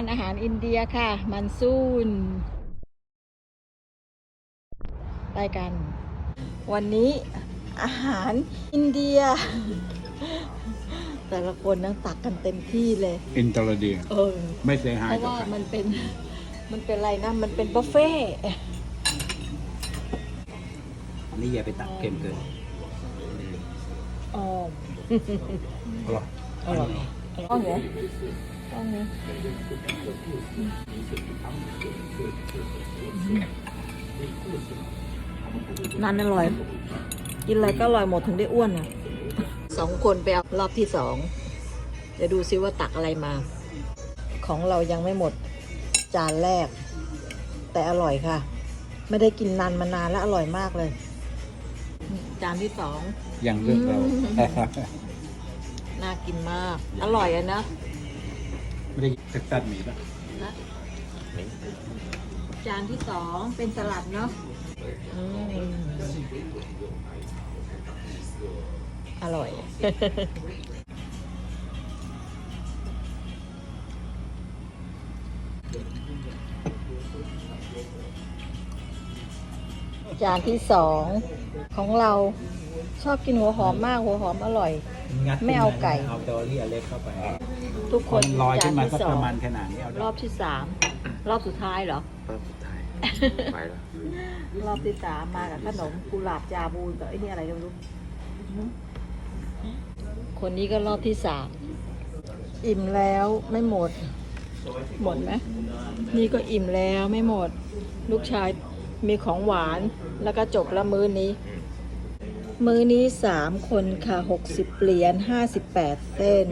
านอาหารอินเดียค่ะ มันซูนไปกัน วันนี้อาหารอินเดีย แต่ละคนนั่งตักกันเต็มที่เลย อินเตอร์เดีย เออ ไม่เสียหาเพยราะกับว่าใครมันเป็น มันเป็นอะไรนะ มันเป็นบุฟเฟ่ต์อันนี้อย่าไปตักเค็มเกินอ๋ออร่อยอร่อยอร่อยเหรอ อร่อยเหรอนั่นอร่อย กินอะไรก็อร่อยหมดถึงได้อ้วนอะสองคนไปเอารอบที่สองเดี๋ยวดูซิว่าตักอะไรมา ของเรายังไม่หมดจานแรก แต่อร่อยค่ะ ไม่ได้กินนานมานานแล้วอร่อยมากเลย จานที่สองยังเลือกเราอืมน่ากินมาก อร่อยอะนะ ไม่ได้เท็กซัสมีปะนะจานที่สองเป็นสลัดเนาะอืมอร่อย จานที่สองของเรา ชอบกินหัวหอมมากหัวหอมอร่อย งัดไม่เอาไก่ เอาดอรี่อเล็กเข้าไปทุกพคอนมันลอยขึ้นมาจสักที่ประมาณสองขนาดนี้เอารได้อบที่สามรอบสุดท้ายเหรอ รอบสุดท้าย ไปแล้วรอบที่สามมากับขนมกุหลาบจาบูนกับไอ้นี่อะไรก็ไม่รู้คนนี้ก็รอบที่สามอิ่มแล้วไม่หมด หมดไหมนี่ก็อิ่มแล้วไม่หมด ลูกชายมีของหวานแล้วก็จบละมื้อนี้ มื้อนี้สามคนค่ะหกสิบเหรียญห้าสิบแปดเส้น